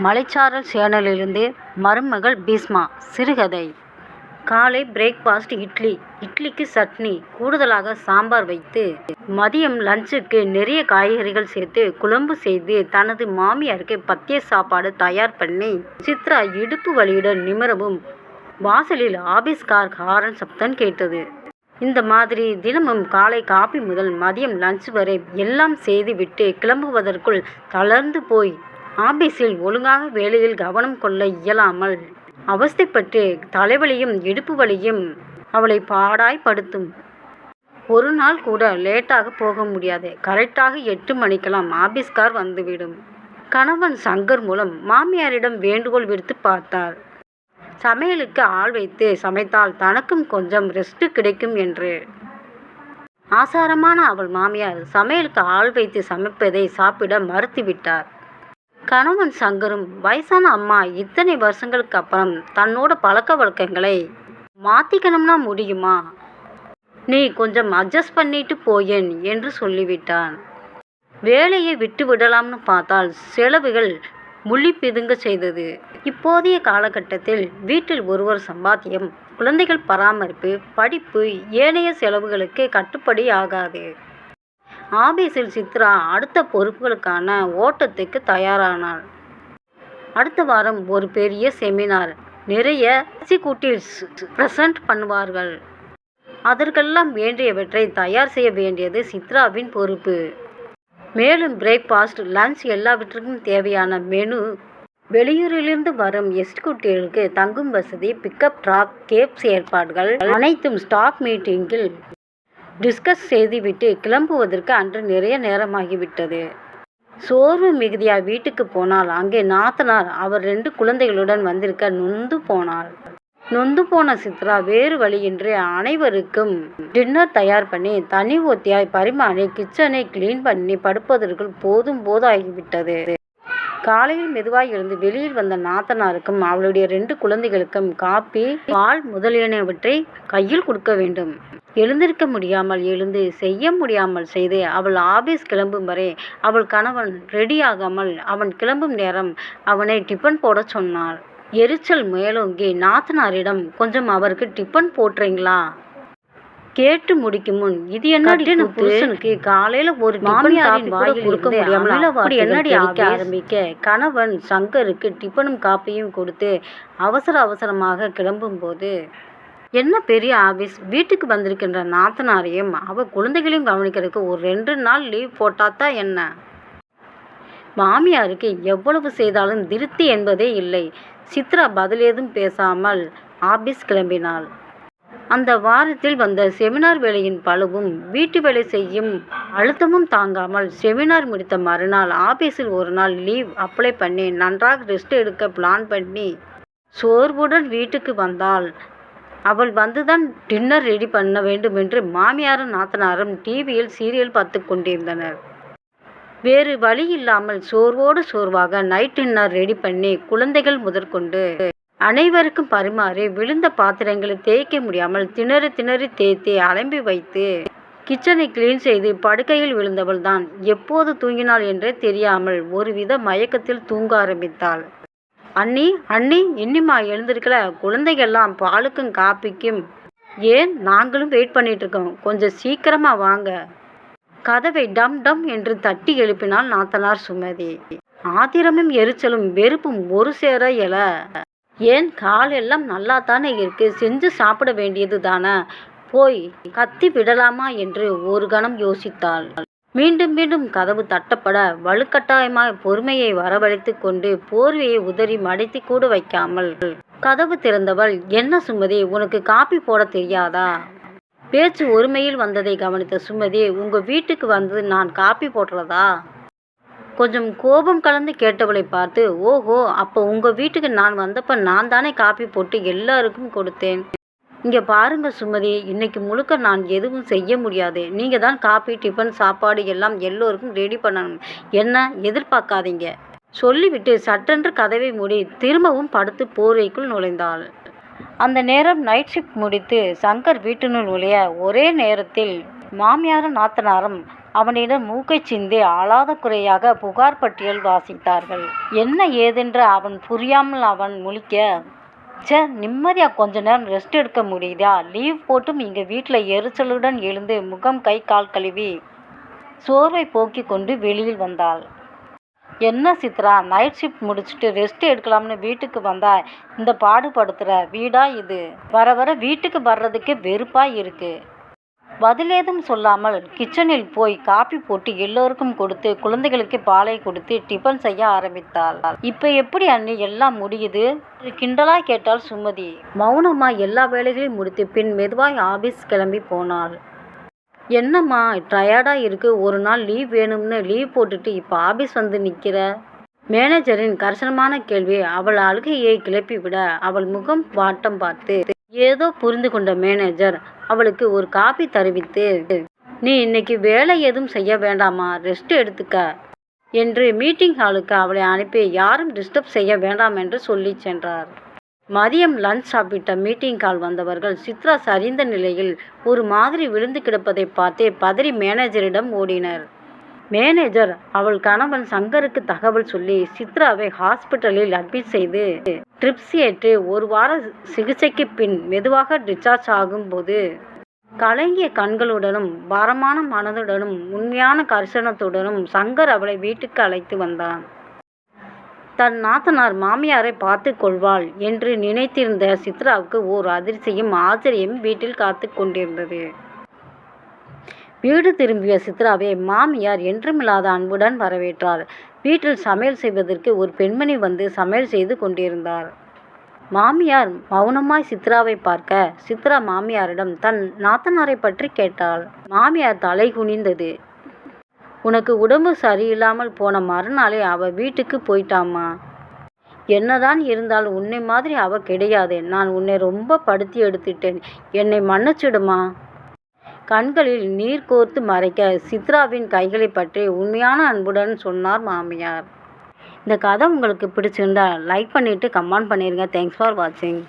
மலைச்சாரல் சேனலிலிருந்து மருமகள் பீஸ்மா சிறுகதை. காலை பிரேக்ஃபாஸ்ட் இட்லி. இட்லிக்கு சட்னி கூடுதலாக சாம்பார் வைத்து மதியம் லஞ்சுக்கு நிறைய காய்கறிகள் சேர்த்து குழம்பு செய்து தனது மாமியாருக்கு பத்திய சாப்பாடு தயார் பண்ணி சித்ரா இடுப்பு வலியுடன் நிமிரவும் வாசலில் ஆபீஸ் கார் ஹாரன் சப்தம் கேட்டது. இந்த மாதிரி தினமும் காலை காபி முதல் மதியம் லஞ்ச் வரை எல்லாம் செய்துவிட்டு கிளம்புவதற்குள் தளர்ந்து போய் ஆபீஸில் ஒழுங்காக வேலையில் கவனம் கொள்ள இயலாமல் அவஸ்தைப்பட்டு தலைவலியும் இடுப்பு வலியும் அவளை பாடாய்படுத்தும் ஒரு நாள் கூட லேட்டாக போக முடியாது. கரெக்டாக எட்டு மணிக்கெல்லாம் ஆபீஸ் கார் வந்துவிடும். கணவன் சங்கர் மூலம் மாமியாரிடம் வேண்டுகோள் விடுத்து பார்த்தார். சமையலுக்கு ஆள் வைத்து சமைத்தால் தனக்கும் கொஞ்சம் ரெஸ்ட் கிடைக்கும் என்று. ஆசாரமான அவள் மாமியார் சமையலுக்கு ஆள் வைத்து சமைப்பதை சாப்பிட மறுத்துவிட்டார். கணவன் சங்கரும் வயசான அம்மா இத்தனை வருஷங்களுக்கு அப்புறம் தன்னோட பழக்க வழக்கங்களை மாற்றிக்கணும்னா முடியுமா? நீ கொஞ்சம் அட்ஜஸ்ட் பண்ணிட்டு போயேன் என்று சொல்லிவிட்டான். வேலையை விட்டு விடலாம்னு பார்த்தால் செலவுகள் முள்ளி பிதுங்க செய்தது. இப்போதைய காலகட்டத்தில் வீட்டில் ஒருவர் சம்பாத்தியம் குழந்தைகள் பராமரிப்பு படிப்பு ஏனைய செலவுகளுக்கு கட்டுப்படி ஆகாது. ஆபீஸில் சித்ரா அடுத்த பொறுப்புகளுக்கான ஓட்டத்துக்கு தயாரானாள். அடுத்த வாரம் ஒரு பெரிய செமினார் நிறைய எக்ஸிக்யூட்டிவ்ஸ் ப்ரெசன்ட் பண்ணுவார்கள். அதற்கெல்லாம் வேண்டியவற்றை தயார் செய்ய வேண்டியது சித்ராவின் பொறுப்பு. மேலும் பிரேக்ஃபாஸ்ட் லஞ்ச் எல்லாவற்றுக்கும் தேவையான மெனு வெளியூரிலிருந்து வரும் எக்ஸிக்யூட்டிவ்களுக்கு தங்கும் வசதி பிக்கப் ட்ராப் கேப்ஸ் ஏற்பாடுகள் அனைத்தும் ஸ்டாஃப் மீட்டிங்கில் டிஸ்கஸ் செய்துவிட்டு கிளம்புவதற்கு அன்று நிறைய நேரமாகிவிட்டது. சோர்வு மிகுதியா வீட்டுக்கு போனால் அங்கே நாத்தனார் அவர் ரெண்டு குழந்தைகளுடன் வந்திருக்க நொந்து போனாள். நொந்து போன சித்ரா வேறு வழியின்றி அனைவருக்கும் டின்னர் தயார் பண்ணி தனி ஒத்தியாய் பரிமாறி கிச்சனை கிளீன் பண்ணி படுப்பதற்குள் போதும் போதாகிவிட்டது. காலையில் மெதுவாய் எழுந்து வெளியில் வந்த நாத்தனாருக்கும் அவளுடைய ரெண்டு குழந்தைகளுக்கும் காப்பி பால் முதலியனவற்றை கையில் கொடுக்க வேண்டும். எழுந்திருக்க முடியாமல் எழுந்து செய்ய முடியாமல் செய்து அவள் ஆபீஸ் கிளம்பும் வரை அவள் கணவன் ரெடியாகாமல் அவன் கிளம்பும் நேரம் அவனை டிஃபன் போடச் சொன்னாள் எரிச்சல் மேலோங்கி நாத்தனாரிடம் கொஞ்சம் அவருக்கு டிஃபன் போட்டுறீங்களா கேட்டு முடிக்கும் முன் இது என்னடி புருஷனுக்கு காலையில ஒரு மாமியாரின் வாயில் கொடுக்க முடியாமல்? அப்படி என்னடி அடிக்க ஆரம்பிக்க கணவன் சங்கருக்கு டிஃபனும் காப்பியும் கொடுத்து அவசர அவசரமாக கிளம்பும்போது என்ன பெரிய ஆபீஸ்? வீட்டுக்கு வந்திருக்கின்ற நாத்தனாரையும் அவ குழந்தைகளையும் கவனிக்கிறதுக்கு ஒரு ரெண்டு நாள் லீவ் போட்டாதான் என்ன? மாமியாருக்கு எவ்வளவு செய்தாலும் திருப்தி என்பதே இல்லை. சித்ரா பதில் ஏதும் பேசாமல் ஆபீஸ் கிளம்பினாள். அந்த வாரத்தில் வந்த செமினார் வேலையின் பழுவும் வீட்டு வேலை செய்யும் அழுத்தமும் தாங்காமல் செமினார் முடித்த மறுநாள் ஆபீஸில் ஒரு நாள் லீவ் அப்ளை பண்ணி நன்றாக ரெஸ்ட் எடுக்க பிளான் பண்ணி சோர்வுடன் வீட்டுக்கு வந்தாள். அவள் வந்துதான் டின்னர் ரெடி பண்ண வேண்டும் என்று மாமியாரும் நாத்தனாரும் டிவியில் சீரியல் பார்த்து கொண்டிருந்தனர். வேறு வழி இல்லாமல் சோர்வோடு சோர்வாக நைட் டின்னர் ரெடி பண்ணி குழந்தைகள் முதற்கொண்டு அனைவருக்கும் பரிமாறி விழுந்த பாத்திரங்களை தேய்க்க முடியாமல் திணறி திணறி தேய்த்து அலம்பி வைத்து கிச்சனை கிளீன் செய்து படுக்கையில் விழுந்தவள் தான் எப்போது தூங்கினாள் என்றே தெரியாமல் ஒருவித மயக்கத்தில் தூங்க ஆரம்பித்தாள். அண்ணி அண்ணி இன்னிமா எழுந்திருக்கல. குழந்தைகள்லாம் பாலுக்கும் காப்பிக்கும். ஏன்? நாங்களும் வெயிட் பண்ணிட்டு இருக்கோம் கொஞ்சம் சீக்கிரமா வாங்க. கதவை டம் டம் என்று தட்டி எழுப்பினாள் நாத்தனார் சுமதி. ஆத்திரமும் எரிச்சலும் வெறுப்பும் ஒரு சேர எழ ஏன் காலெல்லாம் நல்லா தானே இருக்கு? செஞ்சு சாப்பிட வேண்டியது தானே? போய் கத்தி விடலாமா என்று ஒரு கணம் யோசித்தாள். மீண்டும் மீண்டும் கதவு தட்டப்பட வலுக்கட்டாயமாய் பொறுமையை வரவழைத்து கொண்டு போர்வையை உதறி மடித்து கூட வைக்காமல் கதவு திறந்தவள் என்ன சுமதி உனக்கு காப்பி போட தெரியாதா? பேச்சு ஒருமையில் வந்ததை கவனித்த சுமதி உங்க வீட்டுக்கு வந்து நான் காப்பி போடுறதா? கொஞ்சம் கோபம் கலந்து கேட்டவளை பார்த்து ஓஹோ அப்போ உங்கள் வீட்டுக்கு நான் வந்தப்போ நான் தானே காப்பி போட்டு எல்லாருக்கும் கொடுத்தேன். இங்கே பாருங்க சுமதி இன்னைக்கு முழுக்க நான் எதுவும் செய்ய முடியாது. நீங்கள் தான் காப்பி டிஃபன் சாப்பாடு எல்லாம் எல்லோருக்கும் ரெடி பண்ணணும். என்ன எதிர்பார்க்காதீங்க. சொல்லிவிட்டு சட்டென்று கதவை மூடி திரும்பவும் படுத்து போர்வைக்குள் நுழைந்தாள். அந்த நேரம் நைட் ஷிஃப்ட் முடித்து சங்கர் வீட்டினுள் நுழைய ஒரே நேரத்தில் மாமியாரும் நாத்தனாரும் அவனிடம் மூக்கைச் சிந்தி ஆளாத குறையாக புகார் பட்டியல் வாசித்தார்கள். என்ன ஏதென்று அவன் புரியாமல் அவன் முழிக்க சே நிம்மதியாக கொஞ்ச நேரம் ரெஸ்ட் எடுக்க முடியுதா? லீவ் போட்டும் இங்கே வீட்டில் எரிச்சலுடன் எழுந்து முகம் கை கால் கழுவி சோர்வை போக்கி கொண்டு வெளியில் வந்தாள். என்ன சித்ரா நைட் ஷிஃப்ட் முடிச்சுட்டு ரெஸ்ட் எடுக்கலாம்னு வீட்டுக்கு வந்தா இந்த பாடுபடுத்துகிற வீடா இது? வர வர வீட்டுக்கு வர்றதுக்கு வெறுப்பாக இருக்குது பதிலேதும் சொல்லாமல் கிச்சனில் போய் காப்பி போட்டு எல்லோருக்கும் கொடுத்து குழந்தைகளுக்கு பாலை கொடுத்து டிஃபன் செய்ய ஆரம்பித்தாள். இப்போ எப்படி அண்ணி எல்லாம் முடியுது? கிண்டலா கேட்டாள் சுமதி. மௌனமா எல்லா வேலைகளையும் முடித்து பின் மெதுவாய் ஆபீஸ் கிளம்பி போனாள். என்னம்மா டயர்டா இருக்கு. ஒரு நாள் லீவ் வேணும்னு லீவ் போட்டுட்டு இப்போ ஆபீஸ் வந்து நிற்கிற மேனேஜரின் கர்சனமான கேள்வி அவள் அழுகையை கிளப்பிவிட அவள் முகம் வாட்டம் பார்த்து ஏதோ புரிந்து கொண்ட மேனேஜர் அவளுக்கு ஒரு காபி தருவித்து நீ இன்னைக்கு வேலை எதுவும் செய்ய வேண்டாமா? ரெஸ்ட் எடுத்துக்க என்று மீட்டிங் ஹாலுக்கு அவளை அனுப்பி யாரும் டிஸ்டர்ப் செய்ய வேண்டாம் என்று சொல்லி சென்றார். மதியம் லஞ்ச் சாப்பிட்ட மீட்டிங் கால் வந்தவர்கள் சித்ரா சரிந்த நிலையில் ஒரு மாதிரி விழுந்து கிடப்பதை பார்த்தே பதறி மேனேஜரிடம் ஓடினர். மேனேஜர் அவள் கணவன் சங்கருக்கு தகவல் சொல்லி சித்ராவை ஹாஸ்பிட்டலில் அட்மிட் செய்து ட்ரிப்ஸ் ஏற்று ஒரு வார சிகிச்சைக்கு பின் மெதுவாக டிஸ்சார்ஜ் ஆகும்போது கலங்கிய கண்களுடனும் பாரமான மனதுடனும் உண்மையான கரிசனத்துடனும் சங்கர் அவளை வீட்டுக்கு அழைத்து வந்தான். தன் நாத்தனார் மாமியாரை பார்த்து கொள்வாள் என்று நினைத்திருந்த சித்ராவுக்கு ஓர் அதிர்ச்சியும் ஆச்சரியம் வீட்டில் காத்து கொண்டிருந்தது. வீடு திரும்பிய சித்ராவை மாமியார் என்றுமில்லாத அன்புடன் வரவேற்றார். வீட்டில் சமையல் செய்வதற்கு ஒரு பெண்மணி வந்து சமையல் செய்து கொண்டிருந்தார். மாமியார் மௌனமாய் சித்ராவை பார்க்க சித்ரா மாமியாரிடம் தன் நாத்தனாரை பற்றி கேட்டாள். மாமியார் தலை குனிந்தது. உனக்கு உடம்பு சரியில்லாமல் போன மறுநாளே அவ வீட்டுக்கு போயிட்டாமா என்னதான் இருந்தால் உன்னை மாதிரி அவ கிடையாது. நான் உன்னை ரொம்ப படுத்தி எடுத்துட்டேன். என்னை மன்னிச்சிடுமா? கண்களில் நீர் கோர்த்து மறைக்க சித்ராவின் கைகளை பற்றி உண்மையான அன்புடன் சொன்னார் மாமியார். இந்த கதை உங்களுக்கு பிடிச்சிருந்தா லைக் பண்ணிவிட்டு கமெண்ட் பண்ணிடுங்க தேங்க்ஸ் ஃபார் வாட்சிங்